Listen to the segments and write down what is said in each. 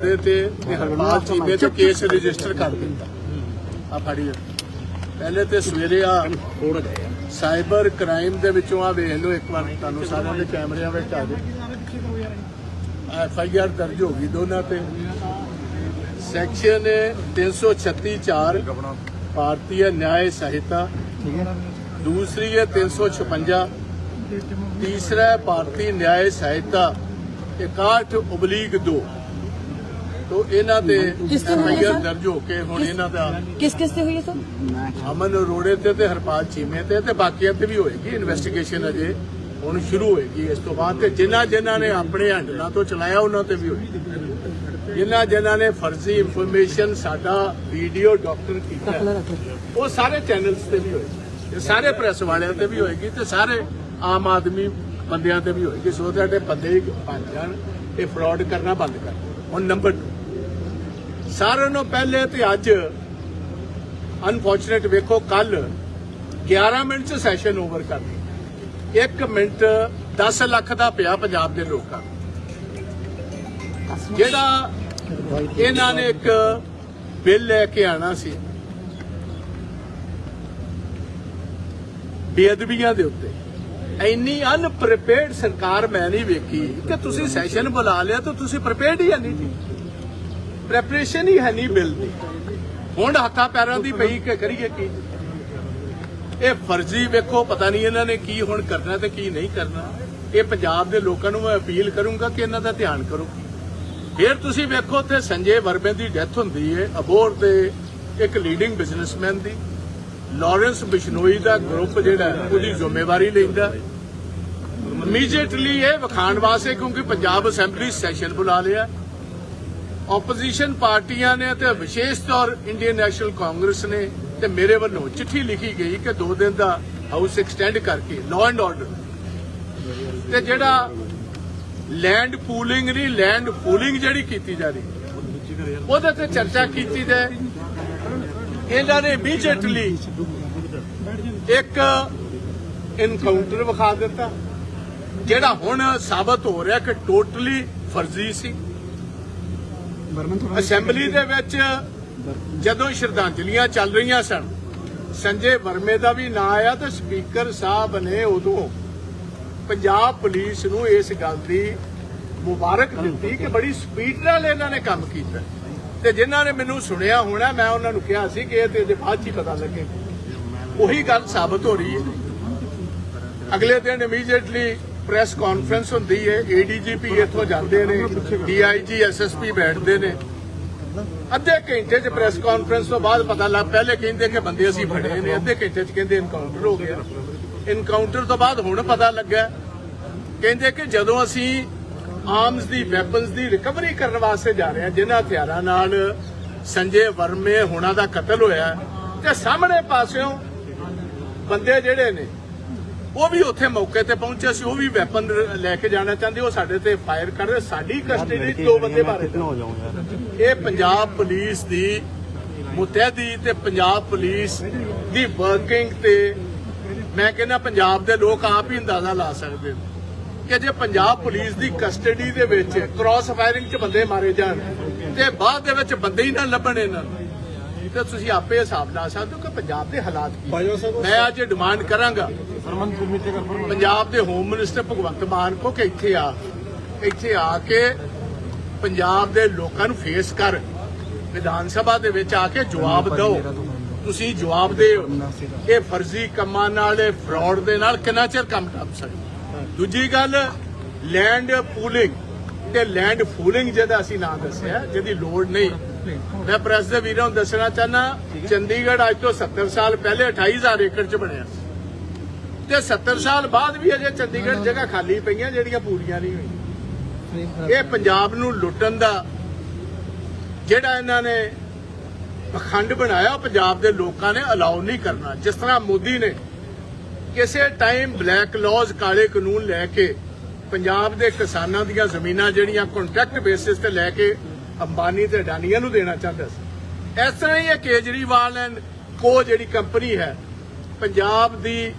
ਦੇ ਤੇ ਹਰਪਾਲ ਚੀਮੇ ਤੇ ਕੇਸ ਰਜਿਸਟਰ ਕਰ ਦਿੱਤਾ। ਆ ਫੜੀ ਪਹਿਲੇ ਤੇ ਸਵੇਰੇ ਆ ਸਾਈਬਰ ਕ੍ਰਾਈਮ ਦੇ ਵਿੱਚੋਂ ਆ ਵੇਖ ਲਓ ਇੱਕ ਵਾਰ ਤੁਹਾਨੂੰ ਸਾਰਿਆਂ ਦੇ ਕੈਮਰਿਆਂ ਵਿੱਚ ਆ ਜੇ ਐਫ ਆਈ ਆਰ ਦਰਜ ਹੋ ਗਈ ਦੋਨਾਂ ਤੇ। ਸੈਕਸ਼ਨ 336 ਭਾਰਤੀ ਨਿਆਂ ਸਹਿਤਾ। ਦੂਸਰੀ ਹੈ 356 ਤੀਸਰਾ ਭਾਰਤੀ ਨਿਆਂ ਸਹਿਤਾ। 61 ਉਬਲੀਗ 2 ਤੋਂ ਇਹਨਾਂ ਦੇ ਕਿਸ ਤੇ ਹੋਈ ਹੈ ਐਫਆਈਆਰ ਸਰ? ਦਰਜ ਹੋ ਕੇ ਹੁਣ ਇਹਨਾਂ ਦਾ ਕਿਸ ਕਿਸ ਤੇ ਹੋਈ ਹੈ ਸਰ? ਅਮਨ ਅਰੋੜੇ ਤੇ ਤੇ ਹਰਪਾਲ ਚੀਮੇ ਤੇ ਤੇ ਬਾਕੀਆਂ ਤੇ ਵੀ ਹੋਏਗੀ ਇਨਵੈਸਟੀਗੇਸ਼ਨ ਅਜੇ। ਹੁਣ ਸ਼ੁਰੂ ਹੋਏਗੀ। ਇਸ ਤੋਂ ਬਾਅਦ ਤੇ ਜਿਨ੍ਹਾਂ ਜਿਨ੍ਹਾਂ ਨੇ ਆਪਣੇ ਹੈਂਡਲਾਂ ਤੋਂ ਚਲਾਇਆ ਉਹਨਾਂ ਤੇ ਵੀ ਹੋਏਗੀ। ਜਿਨ੍ਹਾਂ ਜਿਨ੍ਹਾਂ ਨੇ ਫਰਜ਼ੀ ਇਨਫੋਰਮੇਸ਼ਨ ਸਾਡਾ ਵੀਡੀਓ ਡਾਕਟਰ ਕੀਤਾ ਆਪਣਾ ਹੈ, ਰੱਖੋ। ਉਹ ਸਾਰੇ ਚੈਨਲਸ ਤੇ ਵੀ ਹੋਏਗੀ। ਤੇ ਸਾਰੇ ਪ੍ਰੈਸ ਵਾਲਿਆਂ ਤੇ ਵੀ ਹੋਏਗੀ ਤੇ ਸਾਰੇ ਆਮ ਆਦਮੀ ਬੰਦਿਆਂ ਤੇ ਵੀ ਹੋਏਗੀ। ਸੋ ਇਹ ਬੰਦੇ ਹੀ ਬਣ ਜਾਣ ਇਹ ਫਰਾਡ ਕਰਨਾ ਬੰਦ ਕਰ। ਹੁਣ ਨੰਬਰ 2 ਸਾਰਿਆਂ ਨੂੰ ਪਹਿਲੇ ਤੇ ਅੱਜ ਅਨਫੋਰਚੂਨੇਟ ਵੇਖੋ ਕੱਲ 11 ਮਿੰਟ ਚ ਸੈਸ਼ਨ ਓਵਰ ਕਰ ਦਿੱਤਾ 1 ਮਿੰਟ 10 ਲੱਖ ਦਾ ਪਿਆ ਪੰਜਾਬ ਦੇ ਲੋਕਾਂ ਨੂੰ। ਜਿਹੜਾ ਇਹਨਾਂ ਨੇ ਇੱਕ ਬਿੱਲ ਲੈ ਕੇ ਆਣਾ ਸੀ, ਬੇਅਦਬੀਆਂ ਦੇ ਉੱਤੇ। ਇੰਨੀ ਅਨਪ੍ਰਿਪੇਅਰਡ ਸਰਕਾਰ ਮੈਂ ਨਹੀਂ ਵੇਖੀ ਕਿ ਤੁਸੀਂ ਸੈਸ਼ਨ ਬੁਲਾ ਲਿਆ ਤਾਂ ਤੁਸੀਂ ਪ੍ਰਿਪੇਅਰਡ ਹੀ ਨਹੀਂ। ਸੀ ਪ੍ਰੈਪਰੇਸ਼ਨ ਹੀ ਹੈ ਨਹੀਂ ਬਿੱਲ ਦੀ। ਹੁਣ ਹੱਥਾਂ ਪੈਰਾਂ ਦੀ ਪਈ ਕਿ ਕਰੀਏ ਕੀ? ਇਹ ਫਰਜ਼ੀ ਵੇਖੋ ਪਤਾ ਨਹੀਂ ਇਹਨਾਂ ਨੇ ਕੀ ਹੁਣ ਕਰਨਾ ਤੇ ਕੀ ਨਹੀਂ ਕਰਨਾ। ਇਹ ਪੰਜਾਬ ਦੇ ਲੋਕਾਂ ਨੂੰ ਮੈਂ ਅਪੀਲ ਕਰੂੰਗਾ ਕਿ ਇਹਨਾਂ ਦਾ ਧਿਆਨ ਕਰੋ। ਫਿਰ ਤੁਸੀਂ ਵੇਖੋ ਤੇ ਸੰਜੇ ਵਰਮੇ ਦੀ ਡੈਥ ਹੁੰਦੀ ਹੈ ਅਬੋਰ ਦੇ ਇੱਕ ਲੀਡਿੰਗ ਬਿਜ਼ਨਸਮੈਨ ਦੀ। ਲਾਰੈਂਸ ਬਿਸ਼ਨੋਈ ਦਾ ਗਰੁੱਪ ਜਿਹੜਾ ਹੈ, ਉਹਦੀ ਜ਼ਿੰਮੇਵਾਰੀ ਲੈਂਦਾ। ਇਮੀਡੀਏਟਲੀ ਇਹ ਵਿਖਾਣ ਵਾਸਤੇ ਕਿਉਂਕਿ ਪੰਜਾਬ ਅਸੈਂਬਲੀ ਸੈਸ਼ਨ ਬੁਲਾ ਲਿਆ। ਆਪੋਜੀਸ਼ਨ ਪਾਰਟੀਆਂ ਨੇ ਤੇ ਵਿਸ਼ੇਸ਼ ਤੌਰ ਇੰਡੀਅਨ ਨੈਸ਼ਨਲ ਕਾਂਗਰਸ ਨੇ ਤੇ ਮੇਰੇ ਵੱਲੋਂ ਚਿੱਠੀ ਲਿਖੀ ਗਈ ਕਿ ਦੋ ਦਿਨ ਦਾ ਹਾਊਸ ਐਕਸਟੈਂਡ ਕਰਕੇ ਲਾਅ ਐਂਡ ਆਰਡਰ ਤੇ ਜਿਹੜਾ ਲੈਂਡ ਪੂਲਿੰਗ ਨਹੀਂ ਲੈਂਡ ਪੂਲਿੰਗ ਜਿਹੜੀ ਕੀਤੀ ਜਾ ਰਹੀ, ਉਹਦੇ ਤੇ ਚਰਚਾ ਕੀਤੀ ਜਾਏ। ਇਹਨਾਂ ਨੇ ਇਮੀਡੀਏਟਲੀ ਇੱਕ ਇਨਕਾਊਂਟਰ ਵਿਖਾ ਦਿੱਤਾ, ਜਿਹੜਾ ਹੁਣ ਸਾਬਤ ਹੋ ਰਿਹਾ ਕਿ ਟੋਟਲੀ ਫਰਜ਼ੀ ਸੀ। ਅਸੈਂਬਲੀ ਦੇ ਵਿੱਚ ਜਦੋਂ ਸ਼ਰਧਾਂਜਲੀਆਂ ਚੱਲ ਰਹੀਆਂ ਸਨ ਸੰਜੇ ਵਰਮੇ ਦਾ ਵੀ ਨਾਂ ਆਇਆ ਤੇ ਸਪੀਕਰ ਸਾਹਿਬ ਨੇ ਉਦੋਂ ਪੰਜਾਬ ਪੁਲਿਸ ਨੂੰ ਇਸ ਗੱਲ ਦੀ ਮੁਬਾਰਕ ਦਿੱਤੀ ਕਿ ਬੜੀ ਸਪੀਡ ਨਾਲ ਇਹਨਾਂ ਨੇ ਕੰਮ ਕੀਤਾ। ਤੇ ਜਿਨ੍ਹਾਂ ਨੇ ਮੈਨੂੰ ਸੁਣਿਆ ਹੋਣਾ ਮੈਂ ਉਹਨਾਂ ਨੂੰ ਕਿਹਾ ਸੀ ਕਿ ਇਹ ਤੇ ਅਜੇ ਬਾਅਦ 'ਚ ਹੀ ਪਤਾ ਲੱਗੇ। ਉਹੀ ਗੱਲ ਸਾਬਤ ਹੋ ਰਹੀ ਹੈ। ਅਗਲੇ ਦਿਨ ਇਮੀਡੀਏਟਲੀ ਪ੍ਰੈਸ ਕਾਨਫਰੰਸ ਹੁੰਦੀ ਹੈ ਏਡੀਜੀਪੀ ਇੱਥੋਂ ਜਾਂਦੇ ਨੇ ਡੀਆਈਜੀ ਐਸਐਸਪੀ ਬੈਠਦੇ ਨੇ। ਅੱਧੇ ਘੰਟੇ 'ਚ ਪ੍ਰੈਸ ਕਾਨਫਰੰਸ ਤੋਂ ਬਾਅਦ ਪਤਾ ਲੱਗ, ਪਹਿਲੇ ਕਹਿੰਦੇ ਕਿ ਬੰਦੇ ਅਸੀਂ ਫੜੇ ਨੇ, ਅੱਧੇ ਘੰਟੇ 'ਚ ਕਹਿੰਦੇ ਇਨਕਾਊਂਟਰ ਹੋ ਗਿਆ। ਇਨਕਾਊਂਟਰ ਤੋਂ ਬਾਅਦ ਹੁਣ ਪਤਾ ਲੱਗਾ, ਕਹਿੰਦੇ ਕਿ ਜਦੋਂ ਅਸੀਂ ਆਰਮਸ ਦੀ ਵੈਪਨਸ ਦੀ ਰਿਕਵਰੀ ਕਰਨ ਵਾਸਤੇ ਜਾ ਰਹੇ ਹਾਂ, ਜਿਨ੍ਹਾਂ ਹਥਿਆਰਾਂ ਨਾਲ ਸੰਜੇ ਵਰਮੇ ਹੋਣਾ ਦਾ ਕਤਲ ਹੋਇਆ, ਤੇ ਸਾਹਮਣੇ ਪਾਸਿਓਂ ਬੰਦੇ ਜਿਹੜੇ ਨੇ ਉਹ ਵੀ ਉੱਥੇ ਮੌਕੇ ਤੇ ਪਹੁੰਚੇ ਸੀ ਉਹ ਵੀ ਵੈਪਨ ਲੈ ਕੇ ਜਾਣਾ ਚਾਹੁੰਦੇ ਉਹ ਸਾਡੇ ਤੇ ਫਾਇਰ ਕਰ ਰਹੇ ਸਾਡੀ ਕਸਟਡੀ ਦੋ ਬੰਦੇ ਮਾਰੇ। ਇਹ ਪੰਜਾਬ ਪੁਲਿਸ ਦੀ ਮੁਤਹਿਦੀ ਤੇ ਪੰਜਾਬ ਪੁਲਿਸ ਦੀ ਵਰਕਿੰਗ ਤੇ ਮੈਂ ਕਹਿੰਦਾ ਪੰਜਾਬ ਦੇ ਲੋਕ ਆਪ ਹੀ ਅੰਦਾਜ਼ਾ ਲਾ ਸਕਦੇ ਨੇ ਕਿ ਜੇ ਪੰਜਾਬ ਪੁਲਿਸ ਦੀ ਕਸਟਡੀ ਦੇ ਵਿੱਚ ਕ੍ਰਾਸ ਫਾਇਰਿੰਗ 'ਚ ਬੰਦੇ ਮਾਰੇ ਜਾਣ ਤੇ ਬਾਅਦ ਦੇ ਵਿੱਚ ਬੰਦੇ ਹੀ ਨਾ ਲੱਭਣ ਇਹਨਾਂ ਨੂੰ ਤੇ ਤੁਸੀਂ ਆਪੇ ਹਿਸਾਬ ਲਾ ਸਕਦੇ ਹੋ ਕਿ ਪੰਜਾਬ ਦੇ ਹਾਲਾਤ ਕੀ ਮੈਂ ਅੱਜ ਡਿਮਾਂਡ ਕਰਾਂਗਾ ਪੰਜਾਬ ਦੇ ਹੋਮ ਮਿਨਿਸਟਰ ਭਗਵੰਤ ਮਾਨ ਕੋ ਕਿ ਇੱਥੇ ਆ ਇੱਥੇ ਆ ਕੇ ਪੰਜਾਬ ਦੇ ਲੋਕਾਂ ਨੂੰ ਫੇਸ ਕਰ ਵਿਧਾਨ ਸਭਾ ਦੇ ਵਿੱਚ ਆ ਕੇ ਜਵਾਬ ਦਿਓ। ਤੁਸੀਂ ਜਵਾਬ ਦਿਓ। ਇਹ ਫਰਜ਼ੀ ਕੰਮਾਂ ਨਾਲ ਇਹ ਫਰਾਡ ਦੇ ਨਾਲ ਕਿੰਨਾ ਚਿਰ ਕੰਮ ਟੱਪ ਸਕਦਾ? ਦੂਜੀ ਗੱਲ ਲੈਂਡ ਪੂਲਿੰਗ ਤੇ ਲੈਂਡ ਫੂਲਿੰਗ ਜਿਹਦਾ ਅਸੀਂ ਨਾਂ ਦੱਸਿਆ, ਜਿਹਦੀ ਲੋੜ ਨਹੀਂ। ਮੈਂ ਪ੍ਰੈਸ ਦੇ ਵੀਰਾਂ ਨੂੰ ਦੱਸਣਾ ਚਾਹਨਾ ਚੰਡੀਗੜ੍ਹ ਅੱਜ ਤੋਂ 70 ਸਾਲ ਪਹਿਲੇ 28000 ਏਕੜ ਚ ਬਣਿਆ। ਤੇ 70 ਸਾਲ ਬਾਅਦ ਵੀ ਅਜੇ ਚੰਡੀਗੜ੍ਹ ਜਗ੍ਹਾ ਖਾਲੀ ਪਈਆਂ, ਜਿਹੜੀਆਂ ਪੂਰੀਆਂ ਨਹੀਂ ਹੋਈਆਂ। ਇਹ ਪੰਜਾਬ ਨੂੰ ਲੁੱਟਣ ਦਾ ਜਿਹੜਾ ਇਹਨਾਂ ਨੇ ਪਖੰਡ ਬਣਾਇਆ, ਉਹ ਪੰਜਾਬ ਦੇ ਲੋਕਾਂ ਨੇ ਅਲਾਉ ਨਹੀਂ ਕਰਨਾ। ਜਿਸ ਤਰ੍ਹਾਂ ਮੋਦੀ ਨੇ ਕਿਸੇ ਟਾਈਮ ਬਲੈਕ ਲਾਜ਼ ਕਾਲੇ ਕਾਨੂੰਨ ਲੈ ਕੇ ਪੰਜਾਬ ਦੇ ਕਿਸਾਨਾਂ ਦੀਆਂ ਜ਼ਮੀਨਾਂ ਜਿਹੜੀਆਂ ਕੰਟਰੈਕਟ ਬੇਸਿਸ ਤੇ ਲੈ ਕੇ ਅੰਬਾਨੀ ਤੇ ਅਡਾਨੀਆਂ ਨੂੰ ਦੇਣਾ ਚਾਹੁੰਦਾ ਸੀ। ਇਸ ਤਰ੍ਹਾਂ ਹੀ ਇਹ ਕੇਜਰੀਵਾਲ ਐਂਡ ਕੋ ਜਿਹੜੀ ਕੰਪਨੀ ਹੈ, ਪੰਜਾਬ ਦੀ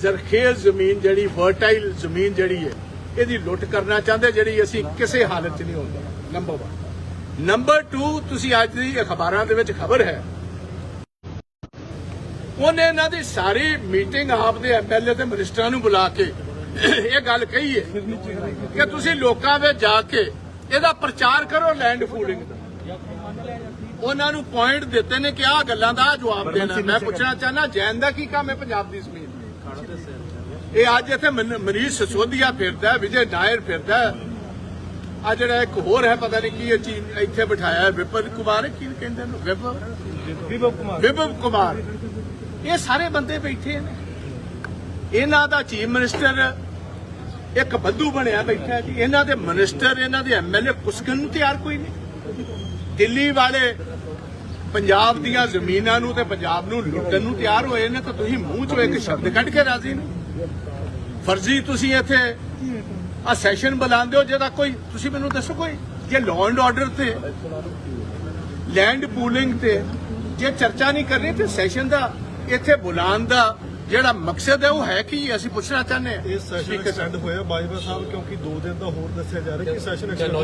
ਜ਼ਰਖੇਜ਼ ਜ਼ਮੀਨ ਜਿਹੜੀ ਫਰਟਾਈਲ ਜ਼ਮੀਨ ਜਿਹੜੀ ਹੈ, ਇਹਦੀ ਲੁੱਟ ਕਰਨਾ ਚਾਹੁੰਦੇ, ਜਿਹੜੀ ਅਸੀਂ ਕਿਸੇ ਹਾਲਤ 'ਚ ਨਹੀਂ ਹੁੰਦਾ ਨੰਬਰ 1 ਨੰਬਰ 2 ਤੁਸੀਂ ਅੱਜ ਦੀ ਅਖਬਾਰਾਂ ਦੇ ਵਿੱਚ ਖਬਰ ਹੈ। ਉਹਨੇ ਇਹਨਾਂ ਦੀ ਸਾਰੀ ਮੀਟਿੰਗ ਆਪ ਦੇ ਐਮਐਲਏ ਤੇ ਮਿਨਿਸਟਰਾਂ ਨੂੰ ਬੁਲਾ ਕੇ ਇਹ ਗੱਲ ਕਹੀ ਹੈ ਕਿ ਤੁਸੀਂ ਲੋਕਾਂ ਵਿੱਚ ਜਾ ਕੇ ਇਹਦਾ ਪ੍ਰਚਾਰ ਕਰੋ ਲੈਂਡ ਪੂਲਿੰਗ ਦਾ। ਉਹਨਾਂ ਨੂੰ ਪੁਆਇੰਟ ਦਿੱਤੇ ਨੇ ਕਿ ਆਹ ਗੱਲਾਂ ਦਾ ਜਵਾਬ ਦੇਣਾ। ਮੈਂ ਪੁੱਛਣਾ ਚਾਹਨਾ ਜੈਨ ਦਾ ਕੀ ਕੰਮ ਹੈ ਪੰਜਾਬ ਦੀ ਜ਼ਮੀਨ? ਇਹ ਅੱਜ ਇੱਥੇ ਮਨ- ਮਨੀਸ਼ ਸਿਸੋਦੀਆ ਫਿਰਦਾ ਹੈ, ਵਿਜੇ ਨਾਇਰ ਫਿਰਦਾ। ਆ ਜਿਹੜਾ ਇੱਕ ਹੋਰ ਹੈ ਪਤਾ ਨਹੀਂ ਕੀ ਇਹ ਚੀਜ਼ ਇੱਥੇ ਬਿਠਾਇਆ ਹੈ ਵਿਪਨ ਕੁਮਾਰ ਕੀ ਕਹਿੰਦੇ ਨੇ? ਵਿਪਨ? ਵਿਭਵ ਕੁਮਾਰ। ਇਹ ਸਾਰੇ ਬੰਦੇ ਬੈਠੇ ਨੇ। ਇਹਨਾਂ ਦਾ ਚੀਫ ਮਿਨਿਸਟਰ ਇੱਕ ਬੱਦੂ ਬਣਿਆ ਬੈਠਾ ਜੀ। ਇਹਨਾਂ ਦੇ ਮਿਨਿਸਟਰ, ਇਹਨਾਂ ਦੇ ਐਮਐਲਏ ਕੁਸਕਨ ਨੂੰ ਤਿਆਰ ਕੋਈ ਨਹੀਂ। ਦਿੱਲੀ ਵਾਲੇ ਪੰਜਾਬ ਦੀਆਂ ਜ਼ਮੀਨਾਂ ਨੂੰ ਤੇ ਪੰਜਾਬ ਨੂੰ ਲੁੱਟਣ ਨੂੰ ਤਿਆਰ ਹੋਏ ਨੇ ਤਾਂ ਤੁਸੀਂ ਮੂੰਹ ਚੋਂ ਇੱਕ ਸ਼ਬਦ ਕੱਢ ਕੇ ਰਾਜ਼ੀ ਨਹੀਂ ਫਰਜ਼ੀ ਤੁਸੀਂ ਇੱਥੇ ਆ ਸੈਸ਼ਨ ਬੁਲਾਉਂਦੇ ਹੋ ਜਿਹਦਾ ਕੋਈ, ਤੁਸੀਂ ਮੈਨੂੰ ਦੱਸੋ ਕੋਈ, ਜੇ ਲਾਅ ਐਂਡ ਆਰਡਰ ਤੇ ਲੈਂਡ ਪੂਲਿੰਗ ਤੇ ਜੇ ਚਰਚਾ ਨਹੀਂ ਕਰਨੀ ਤੇ ਸੈਸ਼ਨ ਦਾ, ਇੱਥੇ ਬੁਲਾਉਣ ਦਾ ਜਿਹੜਾ ਮਕਸਦ ਹੈ ਉਹ ਹੈ ਕੀ? ਅਸੀਂ ਪੁੱਛਣਾ ਚਾਹੁੰਦੇ ਹਾਂ। ਇਹ ਸੈਸ਼ਨ ਐਕਸਟੈਂਡ ਹੋਇਆ ਬਾਜਵਾ ਸਾਹਿਬ ਕਿਉਂਕਿ 2 ਦਿਨ ਦਾ ਹੋਰ ਦੱਸਿਆ ਜਾ ਰਿਹਾ ਕਿ ਸੈਸ਼ਨ ਐਕਸਟੈਂਡ ਉਹ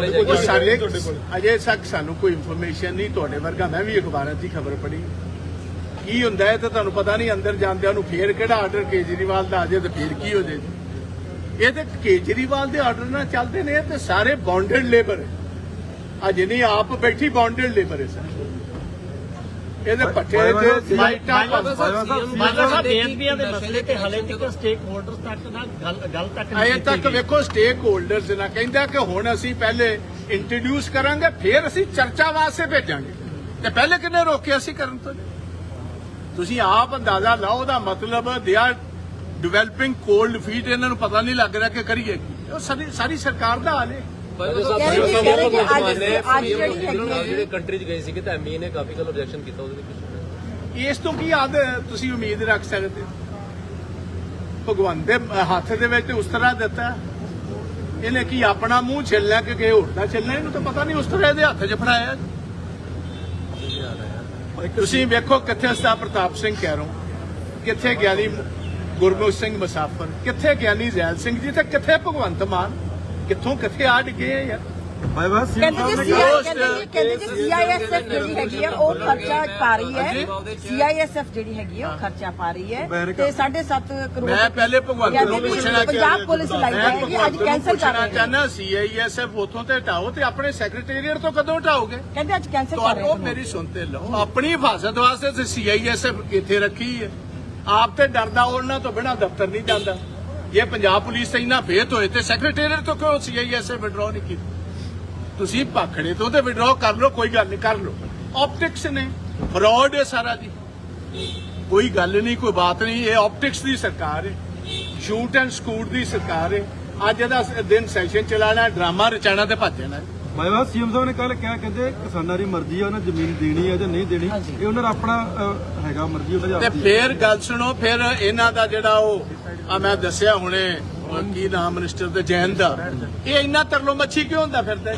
ਕੋਲ। ਅਜੇ ਤੱਕ ਸਾਨੂੰ ਕੋਈ ਇਨਫੋਰਮੇਸ਼ਨ ਨਹੀਂ ਤੁਹਾਡੇ ਵਰਗਾ ਮੈਂ ਵੀ ਅਖਬਾਰਾਂ 'ਚ ਹੀ ਖਬਰ ਪੜ੍ਹੀ। ਕੀ ਹੁੰਦਾ ਹੈ ਤਾਂ ਤੁਹਾਨੂੰ ਪਤਾ ਨਹੀਂ ਅੰਦਰ ਜਾਂਦਿਆਂ ਨੂੰ ਫੇਰ ਕਿਹੜਾ ਆਰਡਰ ਕੇਜਰੀਵਾਲ ਦਾ ਆ ਜਾਏ ਤੇ ਫੇਰ ਕੀ ਹੋ ਜਾਏ। ਇਹ ਤੇ ਕੇਜਰੀਵਾਲ ਦੇ ਆਰਡਰ ਨਾਲ ਚੱਲਦੇ ਨੇ ਤੇ ਸਾਰੇ ਬੌਂਡਡ ਲੇਬਰ ਆ ਜਿਹਨੀ ਆਪ ਬੈਠੀ ਬੌਂਡਡ ਲੇਬਰ ਹੈ ਸਰ। ਇਹਦੇ ਪੱਠੇ ਤੇ ਲਾਈਟਾਂ ਮਾਤਾ ਬੇਨਤੀਆਂ ਦੇ ਮਸਲੇ ਤੇ ਹਲੇ ਤੱਕ ਸਟੇਕ ਹੋਲਡਰਸ ਤੱਕ ਨਾਲ ਗੱਲ ਗੱਲ ਤੱਕ ਨਹੀਂ ਅਜੇ ਤੱਕ। ਵੇਖੋ ਸਟੇਕ ਹੋਲਡਰਸ ਨਾ ਕਹਿੰਦਾ ਕਿ ਹੁਣ ਅਸੀਂ ਪਹਿਲੇ ਇੰਟਰੋਡਿਊਸ ਕਰਾਂਗੇ ਫਿਰ ਅਸੀਂ ਚਰਚਾ ਵਾਸਤੇ ਭੇਜਾਂਗੇ। ਤੇ ਪਹਿਲੇ ਕਿੰਨੇ ਰੋਕਿਆ ਸੀ ਕਰਨ ਤੋਂ? ਤੁਸੀਂ ਆਪ ਅੰਦਾਜ਼ਾ ਲਾਓ ਦਾ ਮਤਲਬ they are developing cold feed ਇਹਨਾਂ ਨੂੰ ਪਤਾ ਨਹੀਂ ਲੱਗ ਰਿਹਾ ਕਿ ਕਰੀਏ ਕੀ। ਉਹ ਸਾਰੀ ਸਾਰੀ ਸਰਕਾਰ ਦਾ ਹਾਲ ਹੈ। ਕਹਿ ਕਿ- ਕਹਿ ਕਿ ਜਿਹੜੀ ਹੈਗੀ ਹੈ ਜਿਹੜੇ ਕੰਟਰੀ 'ਚ ਗਏ ਸੀਗੇ ਤਾਂ ਐਮਈ ਨੇ ਕਾਫੀ ਗੱਲ ਆਬਜੈਕਸ਼ਨ ਕੀਤਾ ਉਹਦੇ ਵਿੱਚ ਇਸ ਤੋਂ ਕੀ ਆਦ ਤੁਸੀਂ ਉਮੀਦ ਰੱਖ ਸਕਦੇ ਭਗਵਾਨ ਦੇ ਹੱਥ ਦੇ ਵਿੱਚ ਉਸ ਤਰ੍ਹਾਂ ਦਿੱਤਾ। ਇਹਨੇ ਕੀ ਆਪਣਾ ਮੂੰਹ ਛਿੱਲਣਾ ਕਿ ਕਿਸੇ ਹੋਰ ਦਾ ਛਿੱਲਣਾ ਇਹਨੂੰ ਤਾਂ ਪਤਾ ਨਹੀਂ ਉਸ ਤਰ੍ਹਾਂ ਇਹਦੇ ਹੱਥ 'ਚ ਫੜਾਇਆ। ਤੁਸੀਂ ਵੇਖੋ ਕਿੱਥੇ ਸਤਾ ਪ੍ਰਤਾਪ ਸਿੰਘ ਕਹਿਰੋ ਕਿੱਥੇ ਗਿਆਨੀ ਗੁਰਮੁਖ ਸਿੰਘ ਮੁਸਾਫਰ? ਕਿੱਥੇ ਗਿਆਨੀ ਜ਼ੈਲ ਸਿੰਘ? ਜੀ ਤੇ ਕਿੱਥੇ ਭਗਵੰਤ ਮਾਨ? ਕਿੱਥੋਂ ਕਿੱਥੇ ਆ ਡਿੱਗੇ ਆ ਯਾਰ? ਜੀ Post- CI ਕਹਿੰਦੇ ਜੀ ਕਹਿੰਦੇ ਜੀ ਸੀਆਈਐਸਐਫ ਜਿਹੜੀ ਹੈਗੀ ਆ ਉਹ ਖਰਚਾ ਪਾ ਰਹੀ ਹੈ। ਸੀਆਈਐਸਐਫ ਜਿਹੜੀ ਹੈਗੀ ਆ ਉਹ ਖਰਚਾ ਪਾ ਰਹੀ ਹੈ। ਤੇ 7.5 ਕਰੋੜ ਮੈਂ ਪਹਿਲੇ ਭਗਵੰਤ ਨੂੰ ਪੁੱਛਣਾ ਪੰਜਾਬ ਪੁਲਿਸ ਲਾਈ ਮੈਂ ਜਾਏਗੀ ਅੱਜ ਕੈਂਸਲ ਕਰ ਰਹੇ ਨੇ। ਚਾਹਨਾ ਸੀਆਈਐਸਐਫ ਉਥੋਂ ਤੇ ਹਟਾਓ ਤੇ ਆਪਣੇ ਸੈਕਟਰੀਏਟ ਤੋਂ ਕਦੋਂ ਹਟਾਓਗੇ? ਕਹਿੰਦੇ ਅੱਜ ਕੈਂਸਲ ਕਰ ਰਹੇ ਨੇ। ਮੇਰੀ ਸੁਣਤੇ ਲਓ ਆਪਣੀ ਹਿਫਾਜ਼ਤ ਵਾਸਤੇ ਸੀਆਈਐਸਐਫ ਕਿੱਥੇ ਰੱਖੀ ਹੈ। ਆਪ ਤੇ ਡਰਦਾ ਉਹਨਾਂ ਤੋਂ ਬਿਨਾ ਦਫ਼ਤਰ ਨਹੀਂ ਜਾਂਦਾ। ਜੇ ਪੰਜਾਬ ਪੁਲਿਸ ਤੇ ਇੰਨਾ ਫੇਤ ਹੋਏ ਤੇ ਸੈਕਟਰੀਏਟ ਤੋਂ ਕਿਉਂ ਸੀਆਈਐਸਐਫ ਵਿਡਰਾਅ ਨਹੀਂ ਕੀਤੀ ਤੁਸੀਂ ਭਾਖੜੇ ਤੋਂ ਤੇ ਵਿਡਰਾਅ ਕਰ ਲਓ ਕੋਈ ਗੱਲ ਨਹੀਂ ਕਰ ਲਓ ਆਪਟਿਕਸ ਨੇ ਫਰਾਡ ਹੈ ਸਾਰਾ ਜੀ ਕੋਈ ਗੱਲ ਨਹੀਂ ਕੋਈ ਬਾਤ ਨਹੀਂ ਇਹ ਆਪਟਿਕਸ ਦੀ ਸਰਕਾਰ ਹੈ ਸ਼ੂਟ ਐਂਡ ਸਕੂਟ ਦੀ ਸਰਕਾਰ ਹੈ ਅੱਜ ਇਹਦਾ ਦਿਨ ਸੈਸ਼ਨ ਚਲਾਣਾ ਡਰਾਮਾ ਰਚਾਣਾ ਤੇ ਭੱਜ ਜਾਣਾ ਬਾਜਵਾ ਸੀਐਮ ਸਾਹਿਬ ਨੇ ਕੱਲ ਕਿਹਾ ਕਹਿੰਦੇ ਕਿਸਾਨਾਂ ਦੀ ਮਰਜ਼ੀ ਆ ਉਹਨਾਂ ਜ਼ਮੀਨ ਦੇਣੀ ਹੈ ਜਾਂ ਨਹੀਂ ਦੇਣੀ। ਇਹ ਉਹਨਾਂ ਦਾ ਆਪਣਾ ਹੈਗਾ ਮਰਜ਼ੀ ਉਹਨਾਂ ਦੀ ਤੇ ਫੇਰ ਗੱਲ ਸੁਣੋ ਫਿਰ ਇਹਨਾਂ ਦਾ ਜਿਹੜਾ ਉਹ ਆ ਮੈਂ ਦੱਸਿਆ ਹੁਣੇ ਕੀ ਨਾਮ ਮਿਨਿਸਟਰ ਦੇ ਜੈਨ ਦਾ। ਇਹ ਇੰਨਾ ਤਰਲੋ ਮੱਛੀ ਕਿਉਂ ਹੁੰਦਾ ਫਿਰਦਾ?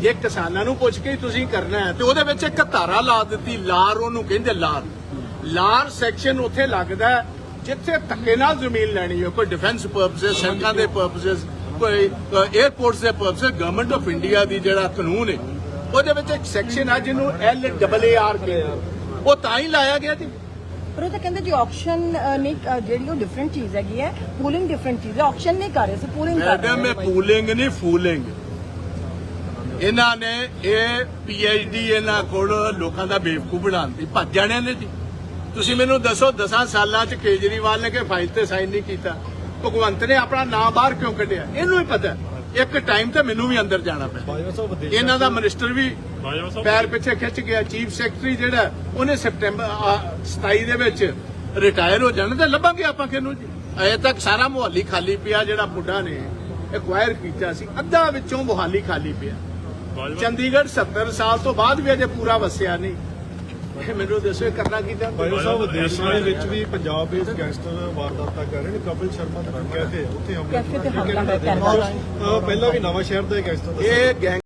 ਜੇ? ਕਿਸਾਨਾਂ ਨੂੰ ਪੁੱਛ ਕੇ ਤੁਸੀਂ ਕਰਨਾ ਹੈ ਤੇ ਉਹਦੇ ਵਿੱਚ ਇੱਕ ਧਾਰਾ ਲਾ ਦਿੱਤੀ ਲਾਰ ਉਹਨੂੰ ਕਹਿੰਦੇ ਲਾਰ। ਲਾਰ ਸੈਕਸ਼ਨ ਉੱਥੇ ਲੱਗਦਾ ਜਿੱਥੇ ਧੱਕੇ ਨਾਲ ਜ਼ਮੀਨ ਲੈਣੀ ਹੈ ਕੋਈ ਡਿਫੈਂਸ ਪਰਪਸਸ ਸੜਕਾਂ ਦੇ ਪਰਪਸਸ 에어ਪੋਰਟਸ ਦੇ ਪਰਪਸਸ ਗਵਰਨਮੈਂਟ ਆਫ ਇੰਡੀਆ ਦੀ ਜਿਹੜਾ ਕਾਨੂੰਨ ਹੈ ਉਹਦੇ ਵਿੱਚ ਇੱਕ ਸੈਕਸ਼ਨ ਆ ਜਿਹਨੂੰ ਐਲ ਡਬਲ ਏ ਆਰ ਕਹਿੰਦੇ ਉਹ ਤਾਂ ਹੀ ਲਾਇਆ ਗਿਆ ਜੀ। ਪਰ ਉਹ ਤਾਂ ਕਹਿੰਦੇ ਜੀ ਆਕਸ਼ਨ ਨਹੀਂ ਜਿਹੜੀ ਉਹ ਡਿਫਰੈਂਟ ਚੀਜ਼ ਹੈਗੀ ਹੈ ਪੂਲਿੰਗ ਡਿਫਰੈਂਟ ਚੀਜ਼ ਹੈ। ਆਕਸ਼ਨ ਨਹੀਂ ਕਰ ਰਹੇ ਸੀ ਪੂਲਿੰਗ ਕਰ ਰਹੇ ਇਹ ਪੂਲਿੰਗ ਨਹੀਂ ਫੂਲਿੰਗ ਇਹਨਾਂ ਨੇ ਇਹ ਪੀਐਚਡੀ ਇਹਨਾਂ ਕੋਲ ਲੋਕਾਂ ਦਾ ਬੇਵਕੂਫ ਬਣਾਉਂਦੀ ਭੱਜ ਜਾਣਿਆਂ ਨੇ ਜੀ। ਤੁਸੀਂ ਮੈਨੂੰ ਦੱਸੋ 10 ਸਾਲਾਂ ਚ ਕੇਜਰੀਵਾਲ ਨੇ ਕਿ ਫਾਈਲ ਤੇ ਸਾਈਨ ਨਹੀਂ ਕੀਤਾ। ਭਗਵੰਤ ਨੇ ਆਪਣਾ ਨਾਮ ਬਾਹਰ ਕਿਉਂ ਕੱਢਿਆ? ਇਹਨੂੰ ਹੀ ਪਤਾ ਇੱਕ ਟਾਈਮ ਤੇ ਮੈਨੂੰ ਵੀ ਅੰਦਰ ਜਾਣਾ ਪਿਆ। ਇਹਨਾਂ ਦਾ ਮਿਨਿਸਟਰ ਵੀ ਪੈਰ ਪਿੱਛੇ ਖਿੱਚ ਗਿਆ। ਚੀਫ ਸੈਕਟਰੀ ਜਿਹੜਾ ਉਹਨੇ ਸਪਟੈਂਬਰ ਆ, 27 ਦੇ ਵਿੱਚ ਰਿਟਾਇਰ ਹੋ ਜਾਣਾ ਤੇ ਲੱਭਾਂਗੇ ਆਪਾਂ ਕਿਹਨੂੰ ਜੀ? ਅਜੇ ਤੱਕ ਸਾਰਾ ਮੁਹੱਲੀ ਖਾਲੀ ਪਿਆ ਜਿਹੜਾ ਬੁੱਢਾ ਨੇ ਐਕਵਾਇਰ ਕੀਤਾ ਸੀ। ਅੱਧਾ ਵਿੱਚੋਂ ਮੁਹੱਲੀ ਖਾਲੀ ਪਿਆ। ਚੰਡੀਗੜ੍ਹ 70 ਸਾਲ ਤੋਂ ਬਾਅਦ ਵੀ ਅਜੇ ਪੂਰਾ ਵਸਿਆ ਨਹੀਂ। ਇਹ ਮੈਨੂੰ ਦੱਸੋ ਇਹ ਕਰਨਾ ਕੀ ਚਾਹੁੰਦੇ ਬਾਜਵਾ ਸਾਹਿਬ ਵਿਦੇਸ਼ਾਂ ਦੇ ਵਿੱਚ ਵੀ ਪੰਜਾਬ ਦੇ ਗੈਂਗਸਟਰ ਵਾਰਦਾਤਾਂ ਕਰ ਰਹੇ ਨੇ ਕਪਿਲ ਸ਼ਰਮਾ ਦਾ ਕੈਫੇ ਉੱਥੇ ਹਮਲਾ ਕੈਫੇ ਤੇ ਹਮਲਾ ਕੀਤਾ। ਕਰ ਰਿਹਾ। ਅਹ, ਪਹਿਲਾਂ ਵੀ ਨਵਾਂ ਸ਼ਹਿਰ ਦੇ ਗੈਂਗਸਟਰ ਇਹ ਗੈਂਗ